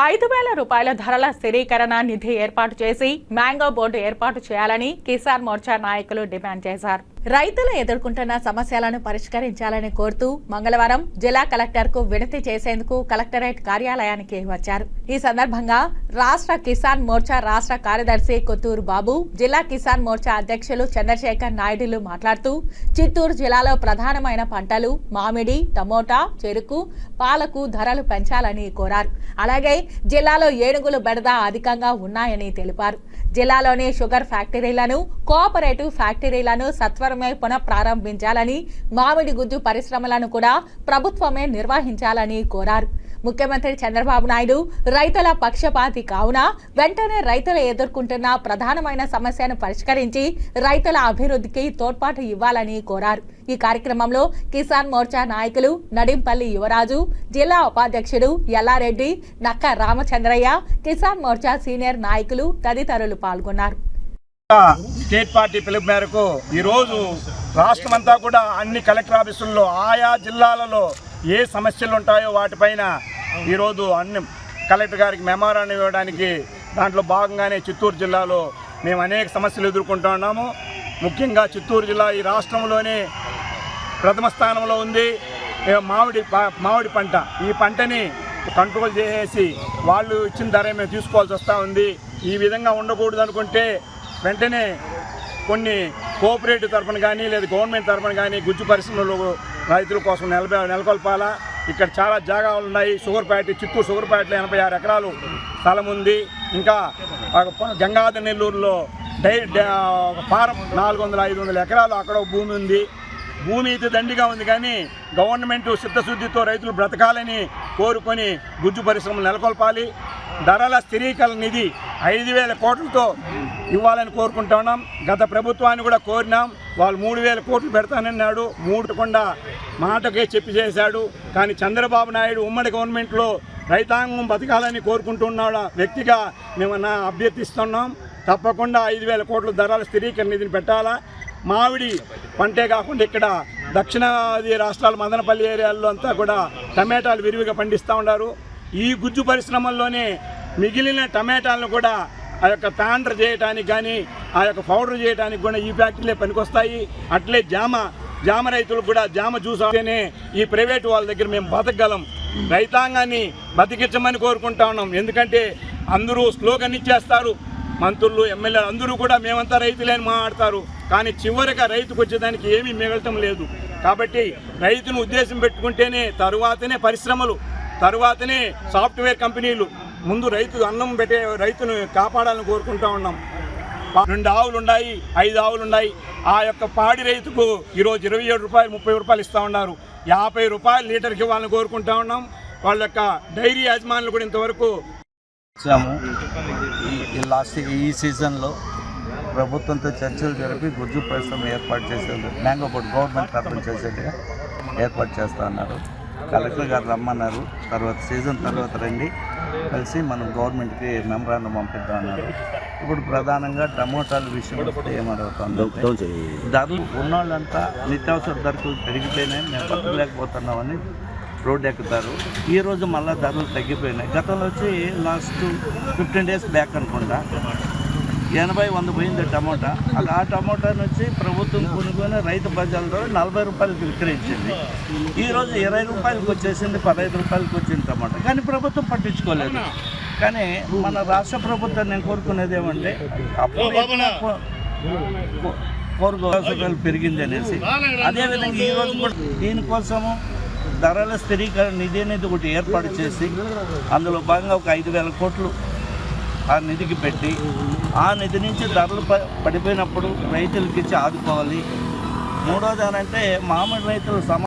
ఐదు వేల రూపాయల ధరల స్థిరీకరణ నిధి ఏర్పాటు చేసి మ్యాంగో బోర్డు ఏర్పాటు చేయాలని కిసాన్ మోర్చా నాయకులు డిమాండ్ చేశారు. రైతులు ఎదుర్కొంటున్న సమస్యలను పరిష్కరించాలని కోరుతూ మంగళవారం జిల్లా కలెక్టర్కు వినతి చేసేందుకు కలెక్టరేట్ కార్యాలయానికి వచ్చారు. ఈ సందర్భంగా రాష్ట్ర కిసాన్ మోర్చా రాష్ట్ర కార్యదర్శి కొత్తూరు బాబు జిల్లా కిసాన్ మోర్చా అధ్యక్షులు చంద్రశేఖర్ నాయుడులు మాట్లాడుతూ చిత్తూరు జిల్లాలో ప్రధానమైన పంటలు మామిడి టమోటా చెరుకు పాలకు ధరలు పెంచాలని కోరారు. అలాగే జిల్లాలో ఏనుగులు బెడద అధికంగా ఉన్నాయని తెలిపారు. జిల్లాలోని షుగర్ ఫ్యాక్టరీలను కోఆపరేటివ్ ఫ్యాక్టరీలను సత్వరమే పునఃప్రారంభించాలని మామిడి గుజ్జు పరిశ్రమలను కూడా ప్రభుత్వమే నిర్వహించాలని కోరారు. ముఖ్యమంత్రి చంద్రబాబు నాయుడు రైతుల పక్షపాతి కావున వెంటనే రైతులు ఎదుర్కొంటున్న ప్రధానమైన సమస్యను పరిష్కరించి రైతుల అభివృద్ధికి తోడ్పాటు ఇవ్వాలని కోరారు. ఈ కార్యక్రమంలో కిసాన్ మోర్చా నాయకులు నడింపల్లి యువరాజు జిల్లా ఉపాధ్యక్షుడు ఎల్లారెడ్డి నక్క రామచంద్రయ్య కిసాన్ మోర్చా సీనియర్ నాయకులు తదితరులు పాల్గొన్నారు. స్టేట్ పార్టీ పిలుపు మేరకు ఈరోజు రాష్ట్రమంతా కూడా అన్ని కలెక్టర్ ఆఫీసుల్లో ఆయా జిల్లాలలో ఏ సమస్యలు ఉంటాయో వాటిపైన ఈరోజు అన్ని కలెక్టర్ గారికి మెమోరాండం ఇవ్వడానికి దాంట్లో భాగంగానే చిత్తూరు జిల్లాలో మేము అనేక సమస్యలు ఎదుర్కొంటున్నాము ముఖ్యంగా చిత్తూరు జిల్లా ఈ రాష్ట్రంలోనే ప్రథమ స్థానంలో ఉంది. మామిడి మామిడి పంట. ఈ పంటని కంట్రోల్ చేసేసి వాళ్ళు ఇచ్చిన ధర మేము తీసుకోవాల్సి వస్తూ ఉంది. ఈ విధంగా ఉండకూడదు అనుకుంటే వెంటనే కొన్ని కోఆపరేటివ్ తరఫున కానీ లేదా గవర్నమెంట్ తరఫున కానీ గుజ్జు పరిశ్రమలు రైతుల కోసం నెలబ నెలకొల్పాలా? ఇక్కడ చాలా జాగాలు ఉన్నాయి. షుగర్ ఫ్యాక్టరీ చిత్తూరు షుగర్ ఫ్యాక్టరీలో ఎనభై ఆరు ఎకరాలు స్థలం ఉంది. ఇంకా గంగాధర నెల్లూరులో డై ఫారం నాలుగు వందల ఐదు వందల ఎకరాలు అక్కడ ఒక భూమి ఉంది. భూమి అయితే దండిగా ఉంది కానీ గవర్నమెంట్ చిత్తశుద్ధితో రైతులు బ్రతకాలని కోరుకొని గుజ్జు పరిశ్రమలు నెలకొల్పాలి. ధరల స్థిరీకరణ నిధి ఐదు వేల కోట్లతో ఇవ్వాలని కోరుకుంటున్నాం గత ప్రభుత్వాన్ని కూడా కోరినాం. వాళ్ళు మూడు వేల కోట్లు పెడతానన్నాడు. మూడకుండా మాటకే చెప్పి చేశాడు. కానీ చంద్రబాబు నాయుడు ఉమ్మడి గవర్నమెంట్లో రైతాంగం బతకాలని కోరుకుంటున్నాడు వ్యక్తిగా మేము నా అభ్యర్థిస్తున్నాం. తప్పకుండా ఐదు వేల కోట్ల ధరల స్థిరీకరణ నిధిని పెట్టాలా? మామిడి పంటే కాకుండా ఇక్కడ దక్షిణాది రాష్ట్రాల మదనపల్లి ఏరియాల్లో అంతా కూడా టమాటాలు విరివిగా పండిస్తూ ఉన్నారు. ఈ గుజ్జు పరిశ్రమల్లోనే మిగిలిన టమాటాలను కూడా ఆ యొక్క తాండ్ర చేయడానికి కానీ ఆ యొక్క పౌడర్ చేయడానికి కూడా ఈ ఫ్యాక్టరీలే పనికొస్తాయి. అట్లే జామ జామ రైతులకు కూడా జామ జ్యూస్ అయితేనే ఈ ప్రైవేటు వాళ్ళ దగ్గర మేము బతకగలం. రైతాంగాన్ని బతికించమని కోరుకుంటా ఉన్నాం. ఎందుకంటే అందరూ స్లోగన్ ఇచ్చేస్తారు. మంత్రులు ఎమ్మెల్యేలు అందరూ కూడా మేమంతా రైతులేని మాట్లాడతారు. కానీ చివరిగా రైతుకు వచ్చేదానికి ఏమీ మిగలటం లేదు. కాబట్టి రైతును ఉద్దేశం పెట్టుకుంటేనే తరువాతనే పరిశ్రమలు తరువాతనే సాఫ్ట్వేర్ కంపెనీలు ముందు రైతు అన్నం పెట్టే రైతును కాపాడాలని కోరుకుంటా ఉన్నాం. రెండు ఆవులు ఉన్నాయి ఐదు ఆవులు ఉన్నాయి. ఆ యొక్క పాడి రైతుకు ఈరోజు ఇరవై ఏడు రూపాయలు ముప్పై రూపాయలు ఇస్తూ ఉన్నారు. యాభై రూపాయలు లీటర్కి ఇవ్వాలని కోరుకుంటా ఉన్నాం. వాళ్ళ యొక్క డైరీ యజమానులు కూడా ఇంతవరకు ఇచ్చాము ఈ- లాస్ట్ ఈ సీజన్లో ప్రభుత్వంతో చర్చలు జరిపి గుజ్జు పరిశ్రమ ఏర్పాటు చేసేది మ్యాంగో బోర్డ్ గవర్నమెంట్ తరఫున చేసేట్టుగా ఏర్పాటు చేస్తా ఉన్నారు. కలెక్టర్ గారు రమ్మన్నారు. తర్వాత సీజన్ తర్వాత రండి. కలిసి మనం గవర్నమెంట్కి మెమరాండం పంపిద్దాం అన్నారు. ఇప్పుడు ప్రధానంగా టమోటాల విషయం వస్తే ఏమడుగుతుంది ధరలు ఉన్నోళ్ళంతా నిత్యావసర ధరలు పెరిగిపోయినాయి మేము బతకలేకపోతున్నామని రోడ్డు ఎక్కుతారు. ఈ రోజు మళ్ళీ ధరలు తగ్గిపోయినాయి. గతంలో వచ్చి లాస్ట్ ఫిఫ్టీన్ డేస్ బ్యాక్ అనుకుంటా ఎనభై వంద పోయింది టమోటా. అది ఆ టమోటాను వచ్చి ప్రభుత్వం కొనుక్కొని రైతు బజార్లో నలభై రూపాయలకు విక్రయించింది. ఈ రోజు ఇరవై రూపాయలకు వచ్చేసింది పదహైదు రూపాయలకు వచ్చింది టమోటా. కానీ ప్రభుత్వం పట్టించుకోలేదు. కానీ మన రాష్ట్ర ప్రభుత్వం నేను కోరుకునేది ఏమంటే అప్పుడు కో- కో- కూరగాయలు పెరిగింది అనేసి. అదేవిధంగా ఈ రోజు కూడా దీనికోసము ధరల స్థిరీకరణ నిధి అనేది ఒకటి ఏర్పాటు చేసి అందులో భాగంగా ఒక ఐదు వేల కోట్లు ఆ నిధికి పెట్టి ఆ నిధి నుంచి ధరలు ప- పడిపోయినప్పుడు రైతులకి ఇచ్చి ఆదుకోవాలి. మూడోది అని అంటే మామిడి రైతులు సమ